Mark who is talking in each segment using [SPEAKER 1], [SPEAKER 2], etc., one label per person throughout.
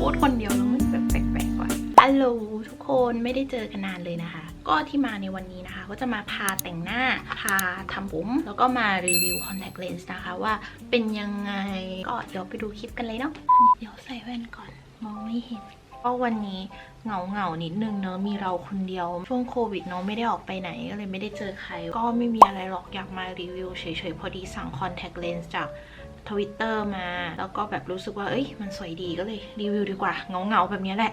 [SPEAKER 1] พูดคนเดียวแล้วมันแบบแปลกๆว่ะฮัลโหลทุกคนไม่ได้เจอกันนานเลยนะคะ ก็ที่มาในวันนี้นะคะ ก็จะมาพาแต่งหน้า พาทำผม แล้วก็มารีวิว contact lens นะคะว่าเป็นยังไง ก็เดี๋ยวไปดูคลิปกันเลยเนาะเดี๋ยวใส่แว่นก่อนมองไม่เห็นก็วันนี้เหงาเหงาๆนิดนึงเนอะมีเราคนเดียวช่วงโควิดเนาะไม่ได้ออกไปไหนก็เลยไม่ได้เจอใคร ก็ไม่มีอะไรหรอกอยากมารีวิวเฉยๆ พอดีสั่ง contact lens จาก ทวิตเตอร์มา แล้วก็แบบรู้สึกว่า เอ้ย มันสวยดีก็เลยรีวิวดีกว่าเงาๆแบบนี้แหละ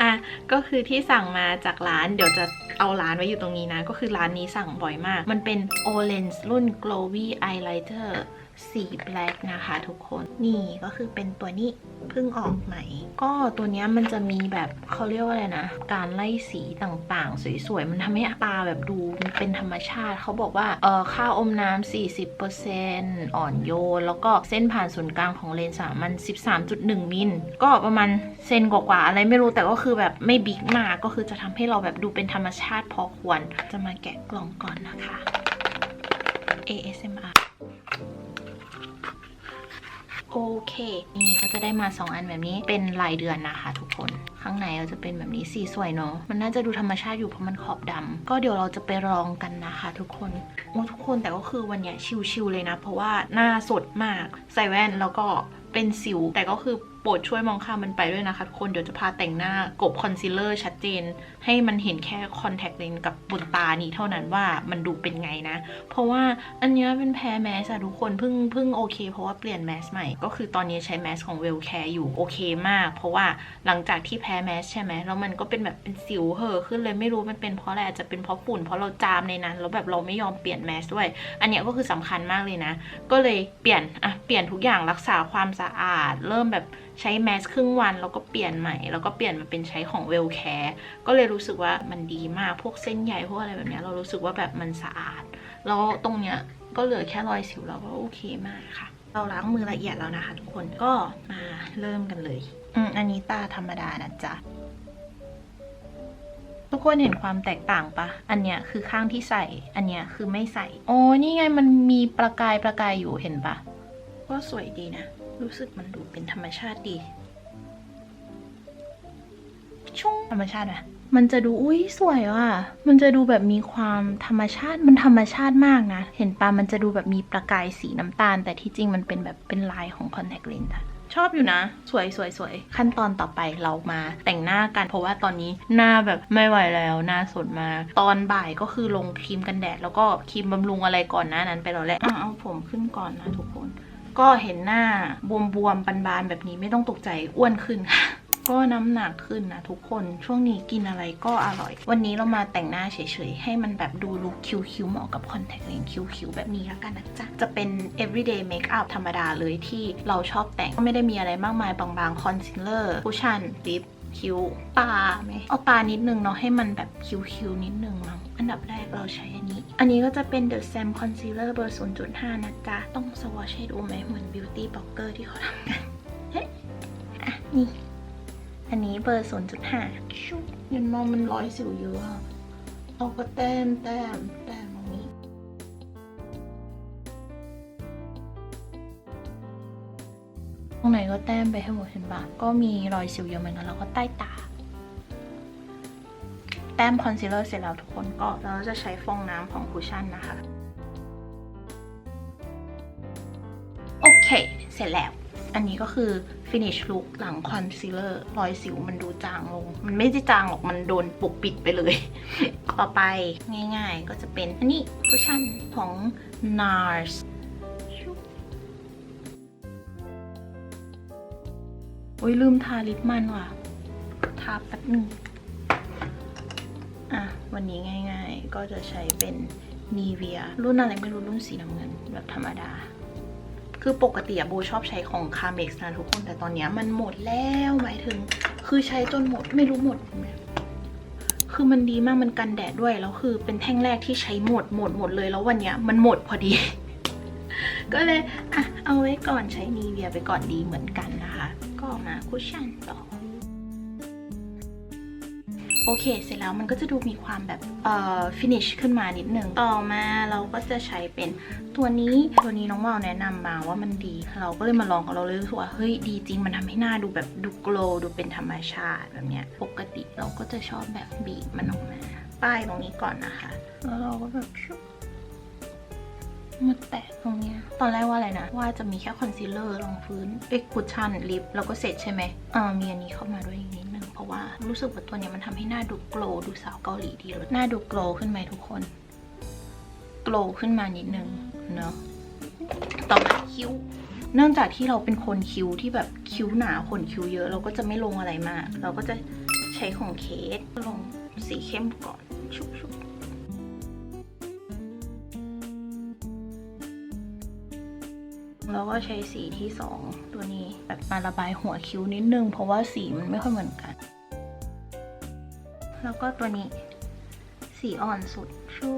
[SPEAKER 1] อะก็คือที่สั่งมาจากร้านเดี๋ยวจะเอาร้านไว้อยู่ตรงนี้นะ ก็คือร้านนี้สั่งบ่อยมาก มันเป็น o l e n s รุ่น Glowy Eyeliner สีแบล็กนะคะทุกคนนี่ก็คือเป็นตัวนี้เพิ่งออกใหม่ ก็ตัวนี้มันจะมีแบบเขาเรียกว่าอะไรนะ การไล่สีต่างๆ สวยๆ มันทำให้ตาแบบดูเป็นธรรมชาติ เขาบอกว่าเออค่าอมน้ำ40%อ่อนโยน แล้วก็เส้นผ่านศูนย์กลางของเลนส์อะมัน 13.1 มิล ก็ประมาณเซนกว่าๆอะไรไม่รู้แต่ก็คือแบบไม่บิ๊กมากก็คือจะทำให้เราแบบดูเป็นธรรมชาติพอควร จะมาแกะกล่องก่อนนะคะ ASMR โอเค นี่ก็จะได้มา 2 อันแบบนี้เป็นรายเดือนนะคะ ทุกคนข้างในเราจะเป็นแบบนี้สีสวยเนาะมันน่าจะดูธรรมชาติอยู่เพราะมันขอบดำก็เดี๋ยวเราจะไปลองกันนะคะ ทุกคนโอ้ทุกคนแต่ก็คือวันเนี้ยชิลๆเลยนะ เพราะว่าหน้าสดมากใส่แว่นแล้วก็เป็นสิว แต่ก็คือ โปรดช่วยมองข้ามมันไปด้วยนะคะทุกคน เดี๋ยวจะพาแต่งหน้ากบคอนซีลเลอร์ชัดเจน ให้มันเห็นแค่คอนแทคเลนส์กับบนตานี้เท่านั้นว่ามันดูเป็นไงนะ เพราะว่าอันเนี้ยเป็นแพ้แมสอะทุกคนเพิ่งเพิ่งโอเค เพราะว่าเปลี่ยนแมสใหม่ ก็คือตอนนี้ใช้แมสของเวลแคร์อยู่โอเคมาก เพราะว่าหลังจากที่แพ้แมสใช่ไหมแล้วมันก็เป็นแบบเป็นสิวเห่อะขึ้นเลยไม่รู้มันเป็นเพราะอะไรอาจจะเป็นเพราะฝุ่นเพราะเราจามในนั้นแล้วแบบเราไม่ยอมเปลี่ยนแมสด้วย อันเนี้ยก็คือสำคัญมากเลยนะ ก็เลยเปลี่ยนอะเปลี่ยนทุกอย่างรักษาความสะอาด เริ่มแบบใช้แมสครึ่งวันแล้วก็เปลี่ยนใหม่ แล้วก็เปลี่ยนมาเป็นใช้ของเวลแคร์ก็เลยรู้สึกว่ามันดีมากพวกเส้นใยพวกอะไรแบบนี้เรารู้สึกว่าแบบมันสะอาด แล้วตรงเนี้ยก็เหลือแค่รอยสิวเราก็โอเคมากค่ะ เราล้างมือละเอียดแล้วนะคะ ทุกคนก็มาเริ่มกันเลยอืมอันนี้ตาธรรมดานะจ๊ะทุกคนเห็นความแตกต่างปะ อันเนี้ยคือข้างที่ใส่ อันเนี้ยคือไม่ใส่ โอ้นี่ไงมันมีประกายประกายอยู่เห็นปะ ก็สวยดีนะ รู้สึกมันดูเป็นธรรมชาติดีชุ่งธรรมชาติอะมันจะดูอุ้ยสวยว่ะ มันจะดูแบบมีความธรรมชาติ มันธรรมชาติมากนะ เห็นปะมันจะดูแบบมีประกายสีน้ำตาล แต่ที่จริงมันเป็นแบบเป็นลายของ contact lens อะชอบอยู่นะ สวยสวยสวยขั้นตอนต่อไปเรามาแต่งหน้ากัน เพราะว่าตอนนี้หน้าแบบไม่ไหวแล้วหน้าสดมาก ตอนบ่ายก็คือลงครีมกันแดด แล้วก็ครีมบำรุงอะไรก่อนหน้านั้นไปแล้วแหละอะเอาผมขึ้นก่อนนะทุกคน ก็เห็นหน้าบวมๆบานๆแบบนี้ไม่ต้องตกใจอ้วนขึ้นค่ะก็น้ำหนักขึ้นนะทุกคนช่วงนี้กินอะไรก็อร่อย วันนี้เรามาแต่งหน้าเฉยๆ ให้มันแบบดูลุคคิ้วๆเหมาะกับคอนแทคเลนส์คิ้วๆ แบบนี้แล้วกันนะจ๊ะ จะเป็น everyday makeup ธรรมดาเลยที่เราชอบแต่งก็ไม่ได้มีอะไรมากมายบางๆ concealer cushion lip คิ้วตาไหมเอาตานิดนึงเนาะให้มันแบบคิ้วๆนิดนึงมั้ง อันดับแรกเราใช้อันนี้ อันนี้ก็จะเป็น The Sam Concealer เบอร์ 0.5 นะจ๊ะ ต้องสวอชให้ดูไหมเหมือน Beauty Blogger ที่เขาทำกัน เฮ้ยอะ นี่ อันนี้เบอร์ 0.5ชุบยันมองมันร้อยสิวเยอะอะเราก็แต้มแต้มแต้มตรงนี้ตรงไหนก็แต้มไปให้หมดเห็นปะก็มีรอยสิวเยอะเหมือนกันแล้วก็ใต้ตา แต้มคอนซีลเลอร์เสร็จแล้วทุกคนก็เราจะใช้ฟองน้ำของคุชชั่นนะคะ โอเค เสร็จแล้ว อันนี้ก็คือ finish look หลังคอนซีลเลอร์รอยสิวมันดูจางลง มันไม่ได้จางหรอก มันโดนปกปิดไปเลย ต่อไปง่ายๆก็จะเป็น อันนี้คุชชั่นของ NARS โอ้ยลืมทาลิปมันว่ะ ทาแป๊บนึง อะวันนี้ง่าย ๆ ก็จะใช้เป็น Nivea รุ่นอะไรไม่รู้รุ่นสีน้ำเงินแบบธรรมดา คือปกติอะโบชอบใช้ของคาเมกซ์นะทุกคนแต่ตอนนี้มันหมดแล้วหมายถึง คือใช้จนหมดไม่รู้หมดไหมคือมันดีมากมันกันแดดด้วยแล้วคือเป็นแท่งแรกที่ใช้หมดหมดหมดเลยแล้ววันเนี้ยมันหมดพอดี ก็เลยอะเอาไว้ก่อนใช้นีเวียไปก่อนดีเหมือนกันนะคะ ก็มาคุชชั่นต่อ โอเค เสร็จแล้วมันก็จะดูมีความแบบเอ่อ finish ขึ้นมานิดหนึ่งต่อมาเราก็จะใช้เป็นตัวนี้ตัวนี้น้องวาวแนะนำมาว่ามันดี เราก็เลยมาลองของเราเลยรู้สึกว่าเฮ้ยดีจริงมันทำให้หน้าดูแบบดูโกลว์ดูเป็นธรรมชาติแบบเนี้ยปกติเราก็จะชอบแบบบีบมันออกมา ป้ายตรงนี้ก่อนนะคะ แล้วเราก็แบบชุบมาแตะตรงเนี้ย ตอนแรกว่าอะไรนะ ว่าจะมีแค่คอนซีลเลอร์รองพื้นเอ็กคูชั่นลิปแล้วก็เสร็จใช่ไหมอ่ามีอันนี้เข้ามาด้วยอีกนิดนึง เพราะว่ารู้สึกว่าตัวเนี้ยมันทำให้หน้าดูโกลดูสาวเกาหลีดีเลยหน้าดูโกลขึ้นไหมทุกคน โกลขึ้นมานิดนึงเนาะต่อมาคิ้ว เนื่องจากที่เราเป็นคนคิ้วที่แบบคิ้วหนาขนคิ้วเยอะ เราก็จะไม่ลงอะไรมาก เราก็จะใช้ของเคสลงสีเข้มก่อนชุบ แล้วก็ใช้สีที่สองตัวนี้แบบมาระบายหัวคิ้วนิดนึง เพราะว่าสีมันไม่ค่อยเหมือนกัน แล้วก็ตัวนี้ สีอ่อนสุดชู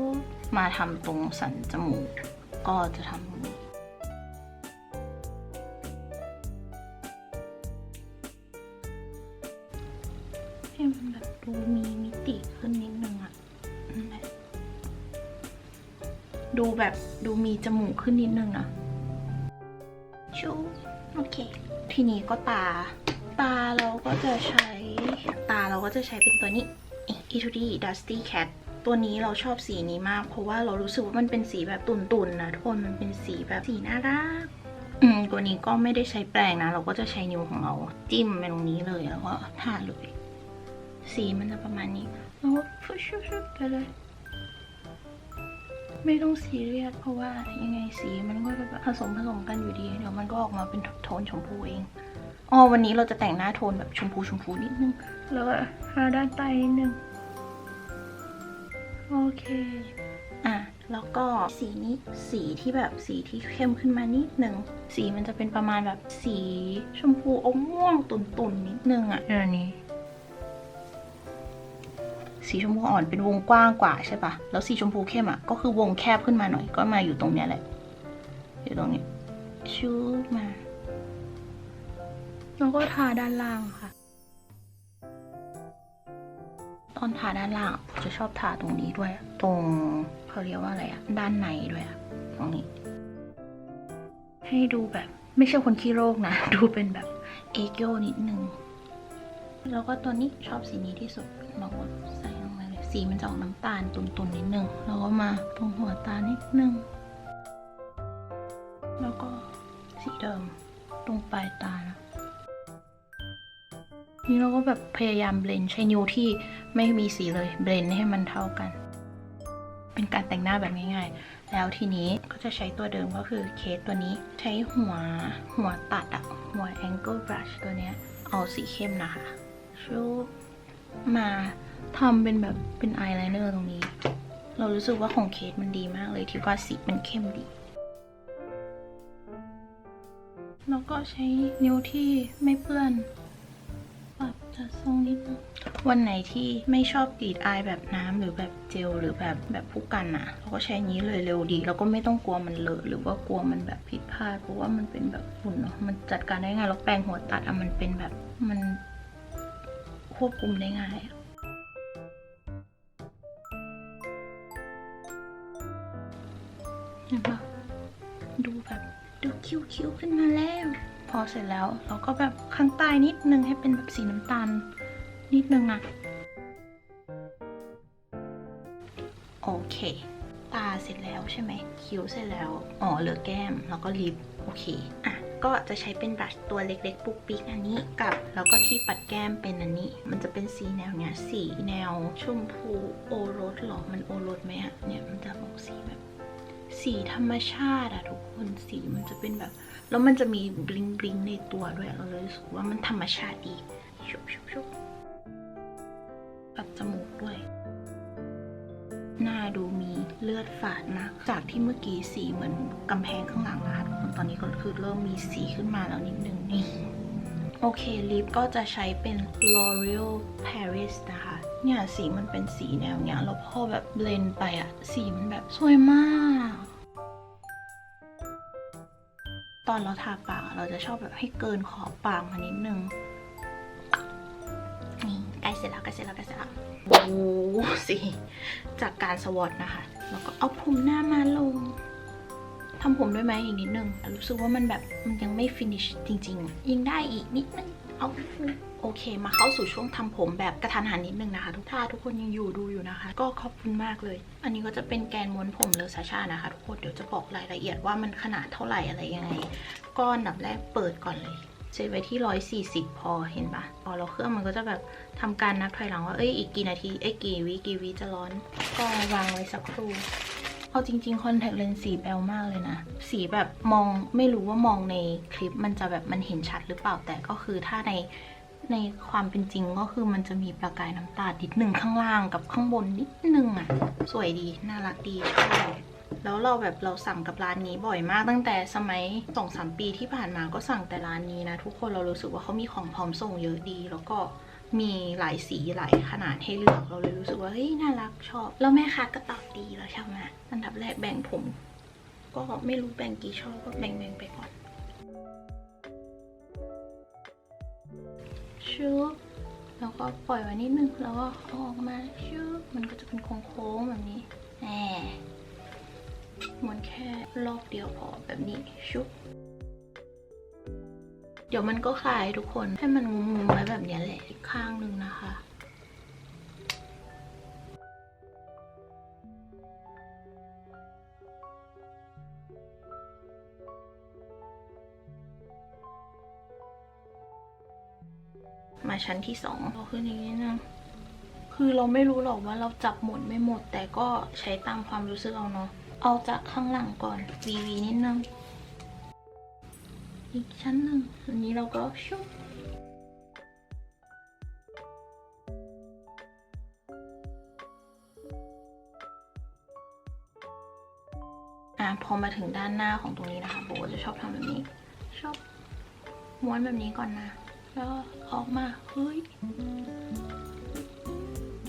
[SPEAKER 1] มาทำตรงสันจมูก ก็จะทำตรงนี้ให้มันแบบดูมีมิติขึ้นนิดนึงอะนั่นแหละดูแบบดูมีจมูกขึ้นนิดนึงนะ ทีนี้ก็ตา ตาเราก็จะใช้ตาเราก็จะใช้เป็นตัวนี้ e t u d y Dusty Cat ตัวนี้เราชอบสีนี้มาก เพราะว่าเรารู้สึกว่ามันเป็นสีแบบตุ่นๆนะทุกคนมันเป็นสีแบบสีน่ารักอืมตัวนี้ก็ไม่ได้ใช้แปรงนะ เราก็จะใช้นิ้วของเรา จิ้มไปตรงนี้เลยแล้วก็ทาเลย สีมันจะประมาณนี้แล้วก็ชุบๆไปเลย ไม่ต้องซีเรียสเพราะว่ายังไงสีมันก็จะแบบผสมผสมกันอยู่ดีเดี๋ยวมันก็ออกมาเป็นโทนชมพูเองอ๋อวันนี้เราจะแต่งหน้าโทนแบบชมพูชมพูนิดนึง แล้วก็ทาด้านใต้นิดนึง โอเค อะ แล้วก็สีนี้สีที่แบบสีที่เข้มขึ้นมานิดนึงสีมันจะเป็นประมาณแบบสีชมพูอมม่วงตุ่นๆนิดนึงอะอันนี้ สีชมพูอ่อนเป็นวงกว้างกว่าใช่ปะแล้วสีชมพูเข้มอะก็คือวงแคบขึ้นมาหน่อยก็มาอยู่ตรงเนี้ยแหละ อยู่ตรงนี้ชูมาแล้วก็ทาด้านล่างค่ะ ตอนทาด้านล่างผมจะชอบทาตรงนี้ด้วย ตรงเขาเรียกว่าอะไรอะด้านในด้วยอะตรงนี้ ให้ดูแบบ ไม่ใช่คนขี้โรคนะ ดูเป็นแบบเอเกิลนิดนึง แล้วก็ตัวนี้ชอบสีนี้ที่สุดเราก็ใส่ลงไปเลย สีมันจะออกน้ำตาลตุ่นๆนิดนึงแล้วก็มาตรงหัวตานิดนึง แล้วก็สีเดิมตรงปลายตานะนี่เราก็แบบพยายามเบลนด์ใช้นิ้วที่ไม่มีสีเลยเบลนด์ให้มันเท่ากัน เป็นการแต่งหน้าแบบง่ายๆ แล้วทีนี้ก็จะใช้ตัวเดิมก็คือเคสตัวนี้ใช้หัวหัวตัดอะหัว angle brush ตัวเนี้ย เอาสีเข้มนะคะชูมา ทำเป็นแบบเป็นอายไลเนอร์ตรงนี้ เรารู้สึกว่าของเคสมันดีมากเลยที่ว่าสีมันเข้มดี แล้วก็ใช้นิ้วที่ไม่เปื้อนปรับจัดทรงนิดนึงวันไหนที่ไม่ชอบกรีดอายแบบน้ำหรือแบบเจลหรือแบบแบบผู้กันอะเราก็ใช้นี้เลยเร็วดี แล้วก็ไม่ต้องกลัวมันเลอะหรือว่ากลัวมันแบบผิดพลาดเพราะว่ามันเป็นแบบฝุ่นเนาะมันจัดการได้ง่ายแล้วแปรงหัวตัดอะมันเป็นแบบมันควบคุมได้ง่ายอะ ห็นปะดูแบบดูคิ้วๆขึ้นมาแล้ว พอเสร็จแล้วเราก็แบบข้างใต้นิดนึงให้เป็นแบบสีน้ำตาล นิดนึงนะโอเค ตาเสร็จแล้วใช่ไหมคิ้วเสร็จแล้ว อ๋อเหลือแก้มแล้วก็ลิปโอเคอะก็จะใช้เป็นบลัชตัวเล็กๆ ปุ๊กปิ๊กอันนี้กับแล้วก็ที่ปัดแก้มเป็นอันนี้ มันจะเป็นสีแนวเนี้ยสีแนวชมพูโอรสหรอ มันโอรสไหมอะเนี่ยมันจะบอกสีแบบ สีธรรมชาติอะทุกคนสีมันจะเป็นแบบ แล้วมันจะมีบลิงบลิงในตัวด้วยเราเลยรู้สึกว่ามันธรรมชาติดีชุบชุบชุบปรับจมูกด้วย หน้าดูมีเลือดฝาดมาก จากที่เมื่อกี้สีเหมือนกำแพงข้างหลังนะคะทุกคนตอนนี้ก็คือเริ่มมีสีขึ้นมาแล้วนิดนึงนี่โอเค ลิปก็จะใช้เป็น L'Oreal Paris นะคะ เนี่ย สีมันเป็นสีแนวเนี้ย แล้วพอแบบเบลนด์ไปอะสีมันแบบสวยมาก อนเราทาปากเราจะชอบแบบให้เกินขอบปากมานิดนึง นี่ใกล้เสร็จแล้วใกล้เสร็จแล้วใกล้เสร็จแล้วโอ้สิจากการสวอตนะคะ แล้วก็เอาผมหน้ามาลงทำผมด้วยไหมอีกนิดนึง รู้สึกว่ามันแบบมันยังไม่ฟินิชจริง ๆ ยิงได้อีกนิดนึง เอานิดนึง โอเค มาเข้าสู่ช่วงทำผมแบบกระทันหันนิดนึงนะคะ ทุกท่าทุกคนยังอยู่ดูอยู่นะคะ ก็ขอบคุณมากเลย อันนี้ก็จะเป็นแกนม้วนผมเลอซาชานะคะ ทุกคนเดี๋ยวจะบอกรายละเอียดว่ามันขนาดเท่าไหร่อะไรยังไง ก็อันดับแรกเปิดก่อนเลยเซตไว้ที่ 140 พอเห็นปะพอเราเครื่องมันก็จะแบบทำการนับถอยหลังว่าเอ้ยอีกกี่นาทีเอ้ยกี่วิกี่วิจะร้อน ก็วางไว้สักครู่เอาจริงๆคอนแทคเลนส์สีแบลมากเลยนะ สีแบบมองไม่รู้ว่ามองในคลิปมันจะแบบมันเห็นชัดหรือเปล่าแต่ก็คือถ้าใน ในความเป็นจริงก็คือมันจะมีประกายน้ำตาลนิดหนึ่งข้างล่างกับข้างบนนิดนึงอะสวยดี น่ารักดีชอบแล้วเราแบบเราสั่งกับร้านนี้บ่อยมากตั้งแต่สมัยสองสามปีที่ผ่านมาก็สั่งแต่ร้านนี้นะ ทุกคนเรารู้สึกว่าเขามีของพร้อมส่งเยอะดี แล้วก็มีหลายสีหลายขนาดให้เลือกเราเลยรู้สึกว่าเฮ้ยน่ารักชอบ แล้วแม่ค้าก็ตอบดีแล้วใช่ไหมอันดับแรกแบ่งผม ก็ไม่รู้แบ่งกี่ช่อก็แบ่งแบ่งไปก่อน ชุบแล้วก็ปล่อยไว้นิดนึงแล้วก็เอาออกมาชุบมันก็จะเป็นโค้งๆแบบนี้แหมมันแค่รอบเดียวพอแบบนี้ชุบเดี๋ยวมันก็คลายทุกคนให้มันงุ้มๆไว้แบบนี้แหละอีกข้างหนึ่งนะคะ มาชั้นที่สองเราขึ้นอย่างนี้นะคือเราไม่รู้หรอกว่าเราจับหมดไม่หมด แต่ก็ใช้ตามความรู้สึกเอาเนาะเอาจากข้างหลังก่อนวีวีนิดนึงอีกชั้นหนึ่งอันนี้เราก็ชุบอะพอมาถึงด้านหน้าของตรงนี้นะคะโบจะชอบทำแบบนี้ชอบม้วนแบบนี้ก่อนนะ แล้วออกมาเฮ้ย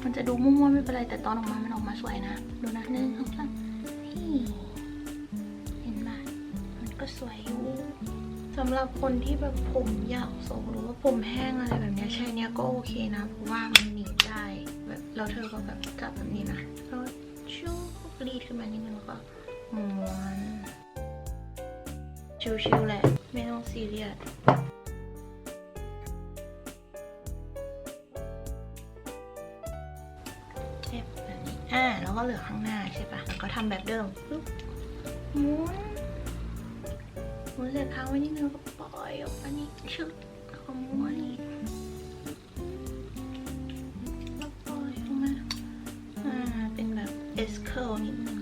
[SPEAKER 1] มันจะดูมั่วๆไม่เป็นไรแต่ตอนออกมามันออกมาสวยนะ ดูนะหนึ่งสองสามนี่เห็นไหมมันก็สวยอยู่สำหรับคนที่แบบผมยาวทรงหรือว่าผมแห้งอะไรแบบนี้ใช้เนี้ยก็โอเคนะ เพราะว่ามันหนีบได้แบบแล้วเธอก็แบบจับแบบนี้นะแล้วชูรีดขึ้นมานิดนึงแล้วก็ม้วนชิวๆแหละไม่ต้องซีเรียส บแบบนี้อ่าแล้วก็เหลือข้างหน้าใช่ปะแล้วก็ทำแบบเดิมปึ๊บม้วนม้วนเสร็จค้างไว้นิดนึงก็ปล่อยออกมานี่ชึบแล้วก็ม้วนอีกแล้วปล่อยออกมาอ่าเป็นแบบ S curl นิดนึง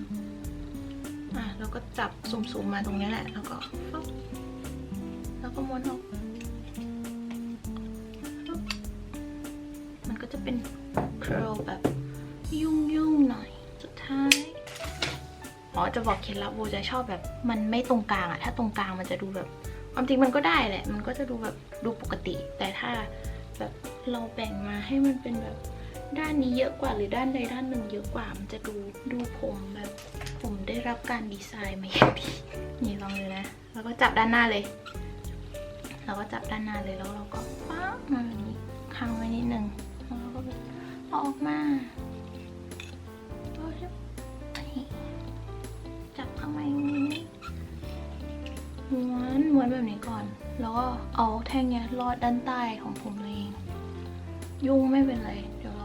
[SPEAKER 1] อ่าแล้วก็จับสุ่มๆมาตรงนี้แหละ แล้วก็ฟึ๊บแล้วก็ม้วนออกมันก็จะเป็น curl แบบ ยุ่งๆหน่อย สุดท้าย อ๋อ จะบอกเคล็ดลับโบจะชอบแบบ มันไม่ตรงกลางอะถ้าตรงกลางมันจะดูแบบ ความจริงมันก็ได้แหละ มันก็จะดูแบบดูปกติ แต่ถ้าแบบเราแบ่งมาให้มันเป็นแบบด้านนี้เยอะกว่าหรือด้านใดด้านหนึ่งเยอะกว่า มันจะดูดูผมแบบผมได้รับการดีไซน์มาอย่างดีนี่ลองเลยนะ แล้วก็จับด้านหน้าเลย เราก็จับด้านหน้าเลยแล้วเราก็ป๊ามาแบบนี้ค้างไว้นิดนึงแล้วเราก็ออกมา จับข้างในนี้ม้วนม้วนแบบนี้ก่อน แล้วก็เอาแท่งเนี้ยลอดด้านใต้ของผมตัวเอง ยุ่งไม่เป็นไร เดี๋ยว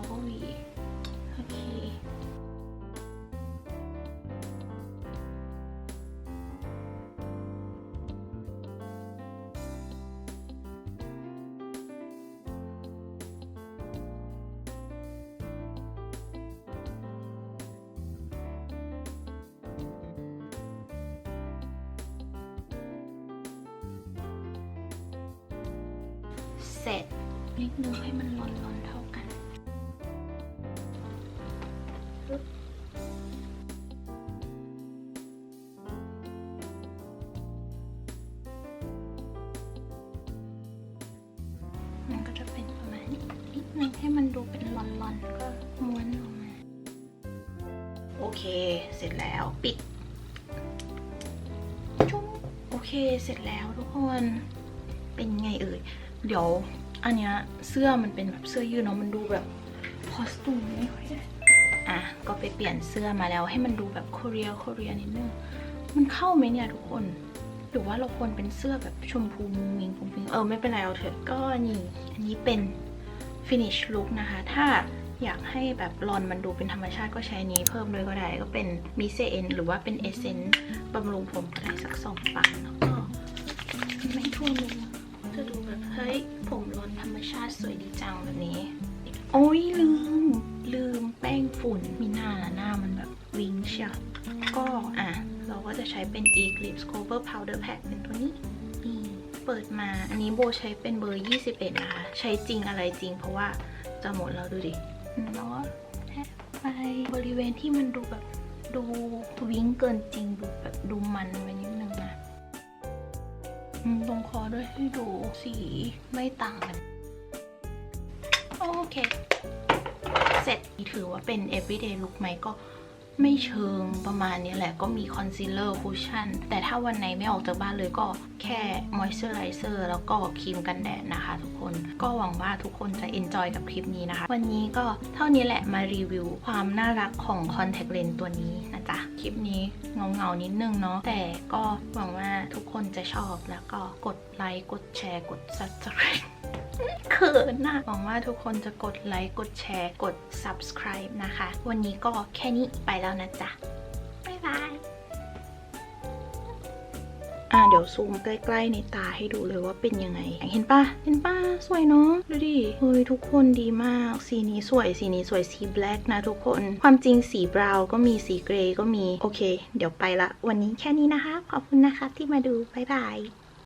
[SPEAKER 1] ร็จนิดนึงให้มันร้อนๆเท่ากันปึ๊บมันก็จะเป็นประมาณนี้นิดนึงให้มันดูเป็นร้อนๆแล้วก็ม้วนออกมา โอเค เสร็จแล้วปิด จุ๊บโอเค เสร็จแล้วทุกคน เป็นไงเอ่ย เดี๋ยวอันเนี้ยเสื้อมันเป็นแบบเสื้อยืดเนาะมันดูแบบผอสตูมไม่ค่อยได้อะก็ไปเปลี่ยนเสื้อมาแล้วให้มันดูแบบโคเรียโคเรียนิดนึงมันเข้าไหมเนี่ยทุกคน หรือว่าเราควรเป็นเสื้อแบบชมพูมุงมิงฟุ้งฟิงเออไม่เป็นไรเอาเถอะก็นี่อันนี้เป็น finish look นะคะ ถ้าอยากให้แบบรอนมันดูเป็นธรรมชาติก็ใช้นี้เพิ่มเลยก็ได้ ก็เป็นมิเซเอนหรือว่าเป็นเอเซนต์บำรุงผมก็ได้สักสองปังแล้วก็ไม่ทั่วมือ จะดูแบบเฮ้ยผมรอนธรรมชาติสวยดีจังแบบนี้ โอ้ยลืม ลืมแป้งฝุ่นมีหน้านะหน้ามันแบบวิงเชียก็อะ เราก็จะใช้เป็น Eclipse Cover Powder Pack เป็นตัวนี้นี่เปิดมาอันนี้โบใช้เป็นเบอร์ 21 นะคะ ใช้จริงอะไรจริงเพราะว่าจะหมดแล้วดูดิแล้วแทะไปบริเวณที่มันดูแบบดูวิงเกินจริงดูแบบดูมันไป ตรงคอด้วยให้ดูสีไม่ต่างกัน โอเค เสร็จถือว่าเป็น everyday look ไหมก็ไม่เชิงประมาณนี้แหละก็มี concealer cushion แต่ถ้าวันไหนไม่ออกจากบ้านเลยก็แค่ moisturizer แล้วก็ครีมกันแดดนะคะทุกคน ก็หวังว่าทุกคนจะ enjoy กับคลิปนี้นะคะ วันนี้ก็เท่านี้แหละมารีวิวความน่ารักของ contact lens ตัวนี้ คลิปนี้เงาเงานิดนึงเนาะแต่ก็หวังว่าทุกคนจะชอบแล้วก็กดไลค์กดแชร์กด subscribe เขินนะหวังว่าทุกคนจะกดไลค์กดแชร์กด subscribe นะคะ วันนี้ก็แค่นี้ไปแล้วนะจ๊ะ อะเดี๋ยวซูมใกล้ๆในตาให้ดูเลยว่าเป็นยังไง เห็นปะเห็นปะสวยเนาะดูดิ เฮ้ยทุกคนดีมาก สีนี้สวย สีนี้สวย สีแบล็กนะทุกคน ความจริงสีบราวน์ก็มี สีเกรย์ก็มี โอเค เดี๋ยวไปละ วันนี้แค่นี้นะคะ ขอบคุณนะคะที่มาดู บ๊ายบาย